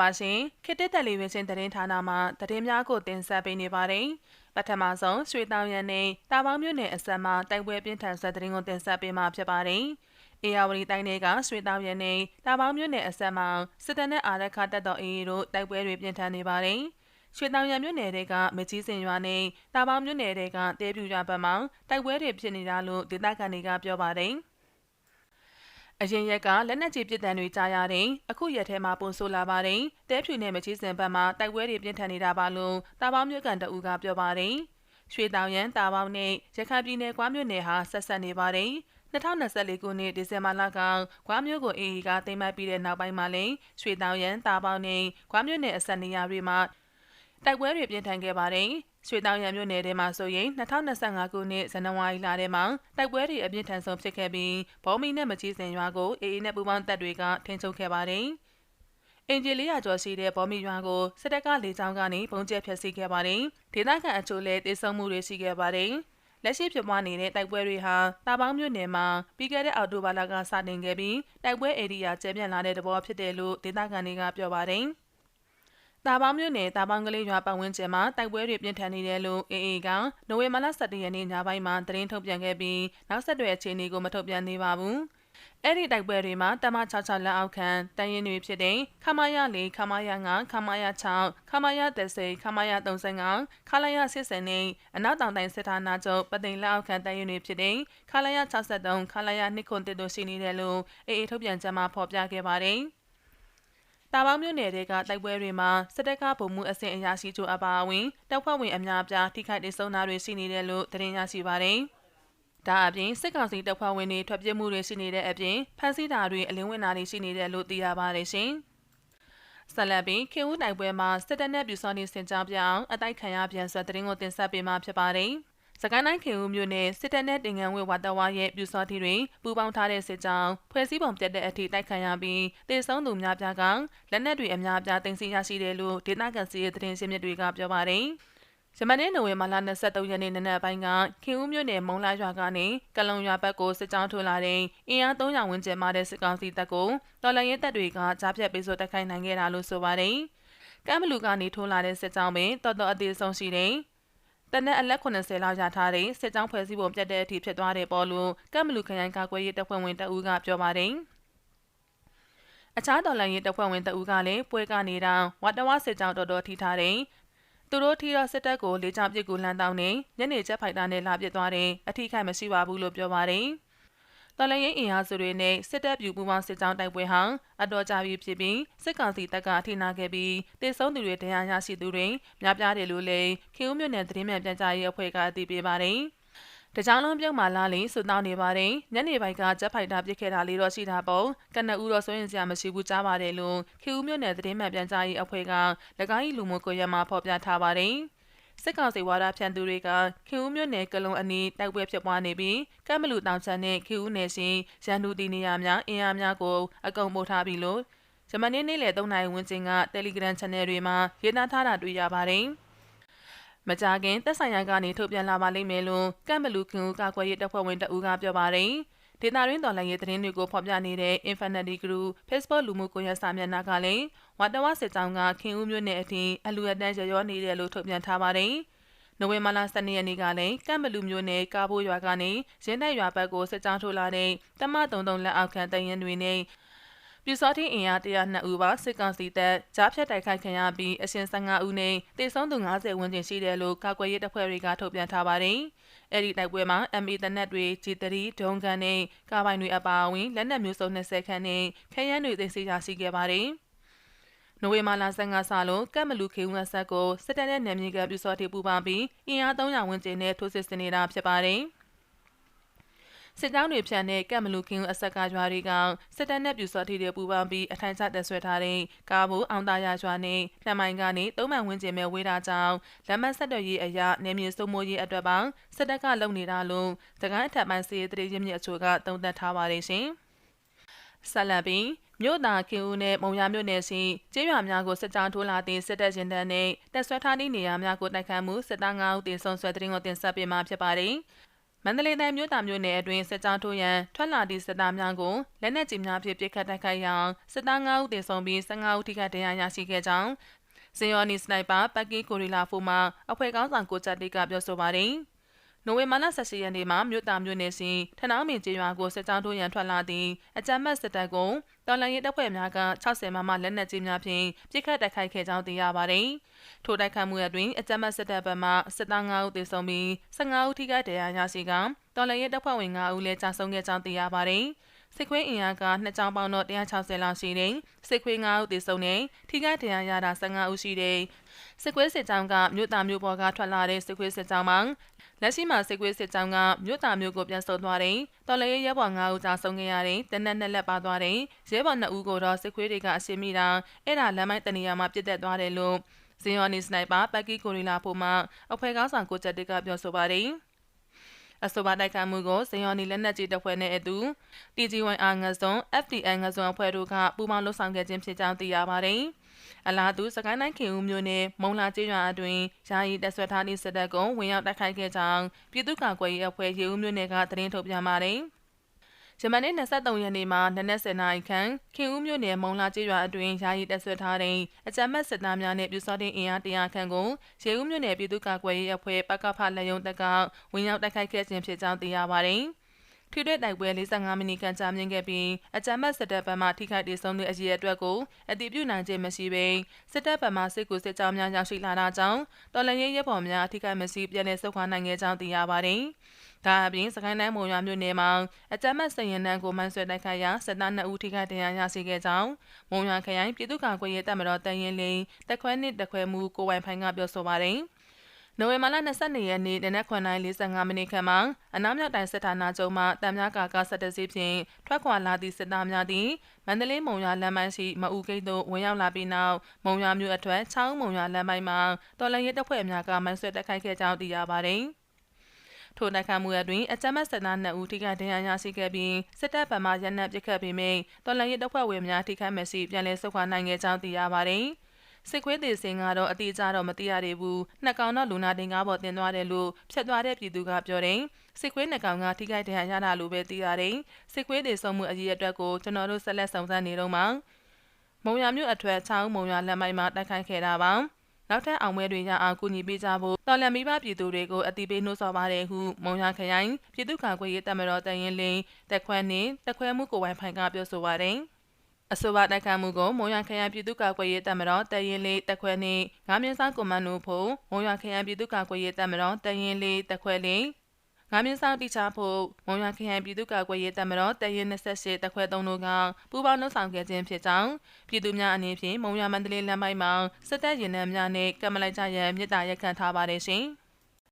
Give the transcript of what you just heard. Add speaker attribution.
Speaker 1: ပါရှင်ခေတ်တစ်တယ်လီဗီရှင်းသတင်းဌာနမှသတင်းများကိုတင်ဆက်ပေးနေပါတယ်ပထမဆုံးရွှေတောင်ရန်နဲ့တာပေါင်းမြို့နယ်အစက်မှတိုက်ပွဲပြင်းထန်ဆွဲသတင်းကိုတင်ဆက်ပေးမှာဖြစ်ပါတယ်အေယာဝတီတိုင်းတွေကရွှေတောင်ရန်နဲ့တာပေါင်းမြို့နယ်အစက်မှစစ်တပ်နဲ့အာရခတပ်တော်အေးတို့တိုက်ပွဲတွေပြင်းထန်နေပါတယ်ရွှေတောင်ရံမြို့နယ်တွေကမကြီးစင်ရွာနဲ့တာပေါင်းမြို့နယ်တွေကတဲပြူရွာဘက်မှတိုက်ပွဲတွေဖြစ်နေတာလို့ဒေသခံတွေကပြောပါတယ်။ အရင်ရက်ကလက်နက်ကြီးပစ်တံတွေကြားရတဲ့အခုရက်ထဲမှာပုံဆိုလာပါတယ်။တဲဖြူနဲ့မချီစင်ဘက်မှာတိုက်ပွဲတွေပြင်းထန်နေတာပါလို့တာပေါင်းမြို့ကန်တအူကပြောပါတယ်။ရွှေတောင်ရန်တာပေါင်းနဲ့ရခိုင်ပြည်နယ်ကွာမြို့နယ်ဟာဆက်ဆက်နေပါတယ်။2024ခုနှစ်ဒီဇင်ဘာလကကွာမြို့ကိုအေအေကတိမ်မိုက်ပြီးတဲ့နောက်ပိုင်းမှာလည်းရွှေတောင်ရန်တာပေါင်းနဲ့ကွာမြို့နယ်အဆက်နေရာတွေမှာတိုက်ပွဲတွေပြင်းထန်ခဲ့ပါတယ်။ ရွှေတောင်ရံမြို့နယ်ထဲမှာဆိုရင်2025ခုနှစ်ဇန်နဝါရီလထဲမှာတိုက်ပွဲတွေအပြင်းထန်ဆုံးဖြစ်ခဲ့ပြီးဘောမီနဲ့မကြီးစင်ရွာကိုအေအေနဲ့ပူးပေါင်းတပ်တွေကထိန်းချုပ်ခဲ့ပါတယ်။အင်ဂျီလီယာကျော်ရှိတဲ့ဘောမီရွာကိုစစ်တပ်ကလေကြောင်းကနေပုံကျဲဖျက်ဆီးခဲ့ပါတယ်။ဒေသခံအချို့လည်းတေဆုံးမှုတွေရှိခဲ့ပါတယ်။လက်ရှိဖြစ်ပွားနေတဲ့တိုက်ပွဲတွေဟာတာပေါင်းမြို့နယ်မှာပြီးခဲ့တဲ့အောက်တိုဘာလကစတင်ခဲ့ပြီးတိုက်ပွဲဧရိယာကျဲပြန့်လာတဲ့သဘောဖြစ်တယ်လို့ဒေသခံတွေကပြောပါတယ်။ တာပေါင်းမြို့နယ်တာပေါင်းကလေးရွာပတ်ဝန်းကျင်မှာတိုက်ပွဲတွေပြင်းထန်နေတယ်လို့အေအေကနိုဝင်ဘာလ17ရက်နေ့ညပိုင်းမှာသတင်းထုတ်ပြန်ခဲ့ပြီးနောက်ဆက်တွဲအခြေအနေကိုမထုတ်ပြန်သေးပါဘူး။အဲ့ဒီတိုက်ပွဲတွေမှာတမ66လက်အောက်ခံတန်ရင်တွေဖြစ်တဲ့ခမာယ4ခမာယ5ခမာယ6ခမာယ30ခမာယ35ခလာယ80နဲ့အနောက်တောင်တိုင်းစစ်ဌာနချုပ်ပသိမ်လက်အောက်ခံတန်ရင်တွေဖြစ်တဲ့ခလာယ63ခလာယ2ခွန်တစ်တို့ရှိနေတယ်လို့အေအေထုတ်ပြန်ချက်မှာဖော်ပြခဲ့ပါတယ်။ တာပေါင်းမြို့နယ်တွေကတိုက်ပွဲတွေမှာစစ်တပ်ကဗိုလ်မှူးအဆင့်အရာရှိချုပ်အပါအဝင်တပ်ဖွဲ့ဝင်အများအပြားထိခိုက်ဒေဆုံးတာတွေရှိနေတယ်လို့သတင်းရရှိပါတယ်။ဒါအပြင်စစ်ကောင်စီတပ်ဖွဲ့ဝင်တွေထွက်ပြေးမှုတွေရှိနေတဲ့အပြင်ဖမ်းဆီးတာတွေအလင်းဝင်တာတွေရှိနေတယ်လို့သိရပါတယ်ရှင်။ဆလဘီခေဦးတိုက်ပွဲမှာစစ်တပ်နဲ့ပြူစောနေစင်ကြောင်းပြောင်းအတိုက်ခံရပြန်ဆွဲသတင်းကိုတင်ဆက်ပေးမှာဖြစ်ပါတယ်။ စကိုင်းတိုင်းခင်ဦးမြို့နယ်စစ်တပ်နဲ့တင်ငန်းဝေဝါတဝါရဲ့ပြူစောတိတွေပူးပေါင်းထားတဲ့စစ်ကြောင်းဖွဲ့စည်းပုံပြတ်တဲ့အထိတိုက်ခံရပြီးတေဆုံးသူများပြားကလက်နက်တွေအများပြားတင်စီရရှိတယ်လို့ဒေသခံစီရဲ့သတင်းရှင်းမြစ်တွေကပြောပါတယ်။ယမနေ့နိုဝင်ဘာလ23ရက်နေ့နနက်ပိုင်းကခင်ဦးမြို့နယ်မုံလာရွာကနေကလုံရွာဘက်ကိုစစ်ကြောင်းထိုးလာတဲ့အင်အား300ဝန်းကျင်မှတဲ့စစ်ကောင်စီတပ်ကိုတော်လှန်ရေးတပ်တွေကကြားဖြတ်ပေးဆိုတိုက်ခိုက်နိုင်ခဲ့တာလို့ဆိုပါတယ်။ကမ်ဘလူကနေထိုးလာတဲ့စစ်ကြောင်းပင်တော်တော်အသေးဆုံးရှိတဲ့ တနက်အလက်80လောက်ရထားတဲ့စစ်ကြောင်းဖွဲ့စည်းပုံပြတ်တဲ့အထိဖြစ်သွားတဲ့ပေါ်လို့ကမ်မလူခရိုင်ကာကွယ်ရေးတပ်ဖွဲ့ဝင်တအူးကပြောပါတယ်။အခြားတော်လှန်ရေးတပ်ဖွဲ့ဝင်တအူးကလည်းပွဲကနေတောင်ဝတဝစစ်ကြောင်းတော်တော်ထိထားတဲ့သူတို့ထီတော့စစ်တပ်ကိုလေကြောင်းပစ်ကူလှမ်းတောင်းနေညနေချက်ဖိုက်တာနဲ့လာပစ်သွားတယ်အထိခိုက်မရှိပါဘူးလို့ပြောပါတယ်။ တော်လှန်ရေးအင်အားစုတွေနဲ့စစ်တပ်ပြူပူးပေါင်းစစ်ကြောင်းတိုက်ပွဲဟာအတော်ကြာပြီဖြစ်ပြီးစစ်ကောင်စီတပ်ကအထိနာခဲ့ပြီးတေဆုံးသူတွေတရားရရှိသူတွေများပြားတယ်လို့လည်းခင်ဦးမြို့နယ်သတင်းမှန်ပြန်ကြားရေးအဖွဲ့ကအသိပေးပါတယ်။တကြောင်လုံးပြုံးမာလာလေးစုတောင်းနေပါတယ်ညနေပိုင်းကဂျက်ဖိုက်တာပစ်ခဲ့တာလေးတော့ရှိတာပေါ့ကနဦးတော့စိုးရင်စရာမရှိဘူးကြားပါတယ်လို့ခေဦးမြို့နယ်သတင်းမှန်ပြန်ကြားရေးအဖွဲ့က၎င်း၏လူမှုကွန်ရက်မှာဖော်ပြထားပါတယ်။ စစ်ကောင်စီဝါဒဖြန့်သူတွေကခင်ဦးမြို့နယ်ကလုံအနီးတိုက်ပွဲဖြစ်ပွားနေပြီးကမ်မလူတောင်ချမ်းနဲ့ခင်ဦးနယ်ရှင်ရန်သူတီနေရများအင်အားများကိုအကုံပို့ထားပြီလို့ဂျမနီနေ့လယ်3နာရီဝန်းကျင်က Telegram Channel တွေမှာရေးသားထားတာတွေ့ရပါတယ်။မကြခင်သက်ဆိုင်ရာကနေထုတ်ပြန်လာပါလိမ့်မယ်လို့ကမ်မလူခင်ဦးကာကွယ်ရေးတပ်ဖွဲ့ဝင်တအူးကပြောပါတယ်။ ဒေတာရင်းတော်လှန်ရေးသတင်းတွေကိုဖော်ပြနေတဲ့ Infinity Group Facebook လူမှုကွန်ရက်စာမျက်နှာကလည်းဝါတဝစစ်ကြောင်းကခင်ဦးမြို့နယ်အထိအလူအတန်းရရောနေတယ်လို့ထုတ်ပြန်ထားပါတယ်။နိုဝင်ဘာလ12ရက်နေ့ကလည်းကမ်ဘလူမြို့နယ်ကာဘိုးရွာကနေရင်းတဲ့ရွာဘက်ကိုစစ်ကြောင်းထိုးလာတဲ့တမ33လက်အောက်ခံတရင်တွေနဲ့ ပြူစောတိအင်အား102ဦးပါစစ်ကောင်စီတပ်ကြားဖြတ်တိုက်ခိုက်ခံရပြီးအရှင်15ဦးနဲ့တေဆုံးသူ90ဝန်းကျင်ရှိတယ်လို့ကာကွယ်ရေးတပ်ဖွဲ့တွေကထုတ်ပြန်ထားပါတယ်။အဲ့ဒီတိုက်ပွဲမှာ MA တနက်တွေ G3 ဒုံကန်နဲ့ကာပိုင်တွေအပါအဝင်လက်နက်မျိုးစုံ20ခန်းနဲ့ခရမ်းတွေသိမ်းဆည်းရရှိခဲ့ပါတယ်။နိုဝင်ဘာလ15ဆလို့ကတ်မလူခေဦးအဆက်ကိုစစ်တပ်နဲ့နယ်မြေကပြူစောတိပူပေါင်းပြီးအင်အား300ဝန်းကျင်နဲ့ထိုးစစ်ဆင်နေတာဖြစ်ပါတယ်။ စစ်တောင်းတွေဖြန့်တဲ့ကက်မလူကင်းအဆက်ကရွာတွေကစစ်တပ်နဲ့ပြူစော်ထီတွေပူပေါင်းပြီးအထိုင်ချတက်ဆွဲထားတဲ့ကားဘူးအောင်သားရရွာနဲ့နှမိုင်ကနေသုံးမှန်ဝန်းကျင်မဲ့ဝေးတာကြောင့်လက်မဆက်တော်ရေးအရာနေမြေစုံမိုးရေးအတွက်ပေါင်းစစ်တပ်ကလုံနေတာလို့သကိုင်းအထက်ပိုင်းစီရေးတရေရင်းမြစ်အချို့ကတုံ့သက်ထားပါတယ်ရှင်။ဆက်လက်ပြီးမြို့သားခင်ဦးနဲ့မုံရမြို့နယ်ရှိကျေးရွာများကိုစစ်ကြောင်းထိုးလာသည့်စစ်တပ်ရင်တန်းနဲ့တပ်ဆွဲထားသည့်နေရာများကိုတိုက်ခတ်မှုစစ်သား9ဦးတင်ဆုံးဆွဲတဲ့ရင်ကိုတင်ဆက်ပေးမှာဖြစ်ပါတယ်။ မမန္တလေးတိုင်းမြို့သားမြို့နယ်အတွင်းစစ်ကြောင်းထိုးရန်ထွက်လာသည့်စစ်သားများကိုလက်နက်ကြီးများဖြင့်ပစ်ခတ်တိုက်ခိုက်ရာစစ်သား9ဦးသေဆုံးပြီး15ဦးထိခိုက်ဒဏ်ရာရရှိခဲ့ကြောင်းဇင်ယော်နီစနိုက်ပါပတ်ကီကိုရီလာဖူမှအဖွဲ့ကောင်းဆောင်ကိုချက်တိကပြောဆိုပါတယ်။ နိုဝင်ဘာလ18ရက်နေ့မှာမြို့သားမြို့နယ်စီထနောင်းမင်ကျေးရွာကိုစစ်ကြောင်းထိုးရန်ထွက်လာသည့်အကြမ်းဖက်စစ်တပ်ကိုတော်လှန်ရေးတပ်ဖွဲ့များက60မမလက်နက်ကြီးများဖြင့်ပစ်ခတ်တိုက်ခိုက်ခဲ့ကြောင်းသိရပါတယ်။ထိုတိုက်ခိုက်မှုအတွင်းအကြမ်းဖက်စစ်တပ်ဘက်မှစစ်သား9ဦးသေဆုံးပြီး15ဦးထိခိုက်ဒဏ်ရာရရှိကတော်လှန်ရေးတပ်ဖွဲ့ဝင်9ဦးလည်းကြာဆုံးခဲ့ကြောင်းသိရပါတယ်။ စစ်ခွေးအင်အားကနှစ်ချောင်းပေါင်းတော့160လောက်ရှိတဲ့စစ်ခွေး9ဦးသေဆုံးတဲ့ထိခိုက်ဒဏ်ရာရတာ15ဦးရှိတဲ့စစ်ကွေးစစ်ကြောင်းကမြို့သားမြို့ပေါ်ကထွက်လာတဲ့စစ်ကွေးစစ်ကြောင်းမှာလက်ရှိမှာစစ်ကွေးစစ်ကြောင်းကမြို့သားမြို့ကိုပြန်ဆုတ်သွားတယ်။တော်လည်းရဲဘော်9ဦးကြာဆုံးခဲ့ရတယ်။တနက်နဲ့လက်ပါသွားတယ်။ရဲဘော်2ဦးကိုတော့စစ်ကွေးတွေကအရှင်းမိတာအဲ့ဒါလမ်းမိုင်းတနေရာမှာပြစ်တက်သွားတယ်လို့ဇင်ယော်နီစနိုက်ပါပက်ကီကိုရီလာဖို့မှအဖွဲ့ကောင်းဆောင်ကိုချက်တစ်ကပြောဆိုပါတယ်။ အဆိုပါတိုက်ခိုက်မှုကိုဇင်ယော်နီလက်နက်ကြီးတပ်ဖွဲ့နဲ့အတူ TG1R ငဇွန် FDN ငဇွန်အဖွဲ့တို့ကပူးပေါင်းလှုပ်ဆောင်ခဲ့ခြင်းဖြစ်ကြောင်းသိရပါတယ်။အလားတူစကိုင်းတိုင်းခင်ဦးမြို့နယ်မုံလာကျေးရွာအတွင်းယာယီတပ်ဆွဲထားသည့်စစ်တပ်ကဝင်ရောက်တိုက်ခိုက်ခဲ့ကြောင်းပြည်သူ့ကာကွယ်ရေးအဖွဲ့ရေဦးမြို့နယ်ကသတင်းထုတ်ပြန်ပါတယ်။ ဂျမန်နေ့23ရက်နေ့မှာနနက်7နာရီခန့်ခင်ဦးမြို့နယ်မုံလာကျေးရွာအတွင်းယာယီတပ်ဆွဲထားတဲ့အကြမ်းဖက်စစ်သားများနဲ့ပြူစောတဲ့အင်အား100ခန့်ကိုရေဦးမြို့နယ်ပြည်သူ့ကာကွယ်ရေးအဖွဲ့ပကဖလက်ယုံတပ်ကဝင်ရောက်တိုက်ခိုက်ခဲ့ခြင်းဖြစ်ကြောင်းသိရပါတယ်။ထိတွေ့တိုက်ပွဲ45မိနစ်ခန့်ကြာမြင့်ခဲ့ပြီးအကြမ်းဖက်စစ်တပ်ဘက်မှထိခိုက်ဒေဆုံးတဲ့အရေးအတွက်ကိုအတည်ပြုနိုင်ခြင်းမရှိဘဲစစ်တပ်ဘက်မှစစ်ကူစစ်ကြောင်းများရောက်ရှိလာတာကြောင့်တော်လှန်ရေးရဲဘော်များထိခိုက်မရှိပြန်လည်ဆုတ်ခွာနိုင်ခဲ့ကြောင်းသိရပါတယ်။ ဒါအပြင်စကိုင်းတိုင်းမုံရွာမြို့နယ်မှာအကြမ်းဖက်စရင်နှံကိုမှန်ဆွဲတိုက်ခိုက်ရာစစ်သား2ဦးထိခိုက်ဒဏ်ရာရရှိခဲ့ကြောင်းမုံရွာခရိုင်ပြည်သူ့ကာကွယ်ရေးတပ်မတော်တန်ရင်လင်းတက်ခွဲနှစ်တက်ခွဲမှုကိုဝိုင်ဖိုင်ကပြောဆိုပါတယ်။နိုဝင်ဘာလ22ရက်နေ့နနက်9:45မိနစ်ခန့်မှာအနောက်မြောက်တိုင်းစစ်ဌာနချုပ်မှတံမြကာက17စီးဖြင့်ထွက်ခွာလာသည့်စစ်သားများသည်မန္တလေးမုံရွာလမ်းမိုင်းရှိမအူဂိတ်သို့ဝင်ရောက်လာပြီးနောက်မုံရွာမြို့အထွတ်ချောင်းမုံရွာလမ်းမိုင်းမှာတော်လှန်ရေးတပ်ဖွဲ့များကမိုင်းဆွဲတိုက်ခိုက်ခဲ့ကြောင်းသိရပါသည် ထိုတိုက်ခိုက်မှုအတွင်းအကြမ်းဖက်စစ်သား2ဦးထိခိုက်ဒဏ်ရာရရှိခဲ့ပြီးစစ်တပ်ဗမာရန်နက်ပစ်ခတ်ပြီးမြင်တော်လှန်ရေးတပ်ဖွဲ့ဝင်များထိခိုက်မဲ့စီပြန်လည်ဆုတ်ခွာနိုင်ခဲ့ကြောင်းသိရပါသည်။စစ်ခွေးသေးစင်ကတော့အတိအကျတော့မသိရသေးဘူးနှစ်ကောင်တော့လူနာတင်ကားပေါ်တင်သွားတယ်လို့ဖြတ်သွားတဲ့ပြည်သူကပြောတယ်စစ်ခွေးနှစ်ကောင်ကထိခိုက်ဒဏ်ရာရတာလို့ပဲသိရတယ်စစ်ခွေးသေးဆုံးမှုအရေးအတွက်ကိုကျွန်တော်တို့ဆက်လက်စုံစမ်းနေတော့မှမုံရမြို့အထွတ်ချောင်းမုံရလမ်းမိုင်းမှာတိုက်ခိုက်ခဲ့တာပါ နောက်ထပ်အောင်ပွဲတွေရအောင်ကူညီပေးကြဖို့တော်လန်မိဘပြည်သူတွေကိုအတိပေးနှိုးဆော်ပါတယ်ဟုမုံရခရိုင်ပြည်သူ့ကာကွယ်ရေးတပ်မတော်တရင်လင်းတက်ခွဲနှင့်တက်ခွဲမှုကိုဝိုင်ဖိုင်ကပြောဆိုပါတယ်။အဆိုပါတိုက်ခိုက်မှုကိုမုံရခရိုင်ပြည်သူ့ကာကွယ်ရေးတပ်မတော်တရင်လေးတက်ခွဲနှင့်ငါးမြင်းဆောင်ကွန်မန်ဒိုဖို့မုံရခရိုင်ပြည်သူ့ကာကွယ်ရေးတပ်မတော်တရင်လေးတက်ခွဲလေးငါး မြင်းဆောင်တိချဖို့မုံရခရိုင်ပြည်သူ့ကာကွယ်ရေးတပ်မတော်တရင်28တက်ခွဲ3တို့ကပူးပေါင်းလှုပ်ဆောင်ခဲ့ခြင်းဖြစ်ကြောင်းပြည်သူများအနေဖြင့်မုံရမန္တလေးလမ်းပိုင်းမှာစစ်တပ်ရင်နှံများနှင့်ကမ္မလိုက်ကြရန်မြစ်တာရက်ခံထားပါတယ်ရှင်။